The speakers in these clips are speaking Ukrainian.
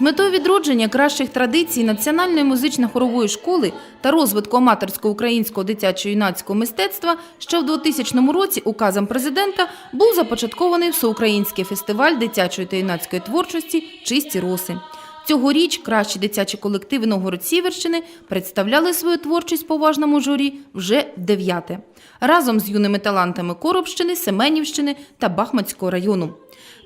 Метою відродження кращих традицій Національної музично-хорової школи та розвитку аматорського українського дитячо-юнацького мистецтва ще в 2000 році указом президента був започаткований всеукраїнський фестиваль дитячої та юнацької творчості Чисті роси. Цьогоріч кращі дитячі колективи Новгород-Сіверщини представляли свою творчість поважному журі вже дев'яте. Разом з юними талантами Коробщини, Семенівщини та Бахмацького району.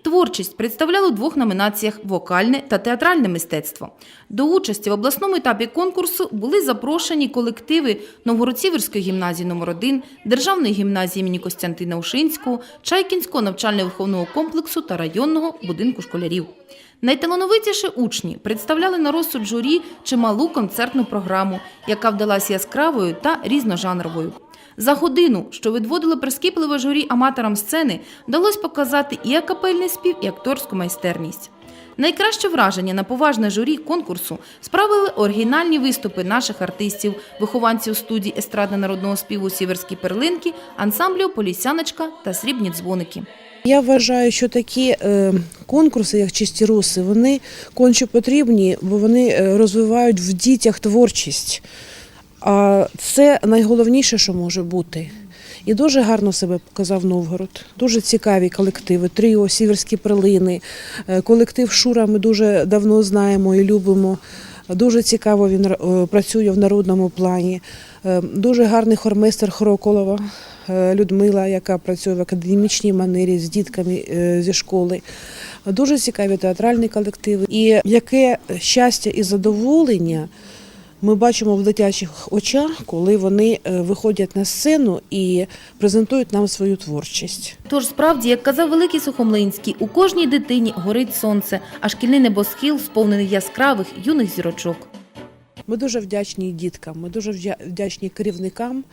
Творчість представляли у двох номінаціях вокальне та театральне мистецтво. До участі в обласному етапі конкурсу були запрошені колективи Новгород-Сіверської гімназії номер 1 Державної гімназії імені Костянтина Ушинського, Чайкінського навчально-виховного комплексу та районного будинку школярів. Найталановитіші учні представляли на розсуд журі чималу концертну програму, яка вдалась яскравою та різножанровою. За годину, що відводило прискіпливе журі аматорам сцени, вдалося показати і акапельний спів, і акторську майстерність. Найкраще враження на поважне журі конкурсу справили оригінальні виступи наших артистів, вихованців студії естрадно-народного співу Сіверські перлинки, ансамблю Полісяночка та Срібні дзвоники. Я вважаю, що такі е, конкурси, як чисті руси, вони конче потрібні, бо вони е, розвивають в дітях творчість. А це найголовніше, що може бути. І дуже гарно себе показав Новгород. Дуже цікаві колективи. Тріо, Сіверські прилини, е, колектив Шура ми дуже давно знаємо і любимо. Дуже цікаво він е, працює в народному плані. Е, Дуже гарний хормейстер Хороколова е, Людмила, яка працює в академічній манері з дітками зі школи. Дуже цікаві театральні колективи. І яке щастя і задоволення ми бачимо в дитячих очах, коли вони е, виходять на сцену і презентують нам свою творчість. Тож справді, як казав великий Сухомлинський, у кожній дитині горить сонце, а шкільний небосхил сповнений яскравих юних зірочок. Ми дуже вдячні діткам, ми дуже вдя- вдячні керівникам,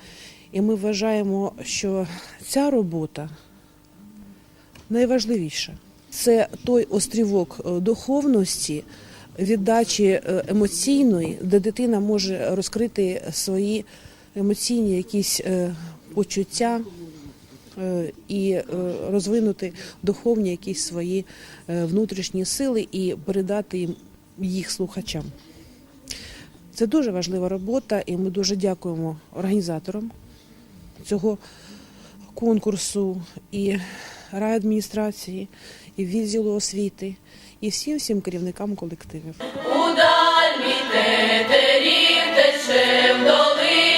і ми вважаємо, що ця робота найважливіша. Це той острівок е, духовності, віддачі е, емоційної, де дитина може розкрити свої емоційні якісь е, почуття е, і розвинути духовні якісь свої внутрішні сили і передати їм їх слухачам. Це дуже важлива робота, і ми дуже дякуємо організаторам цього конкурсу і райадміністрації, і відділу освіти, і всім всім керівникам колективів. У дальній тетерів тече в долині.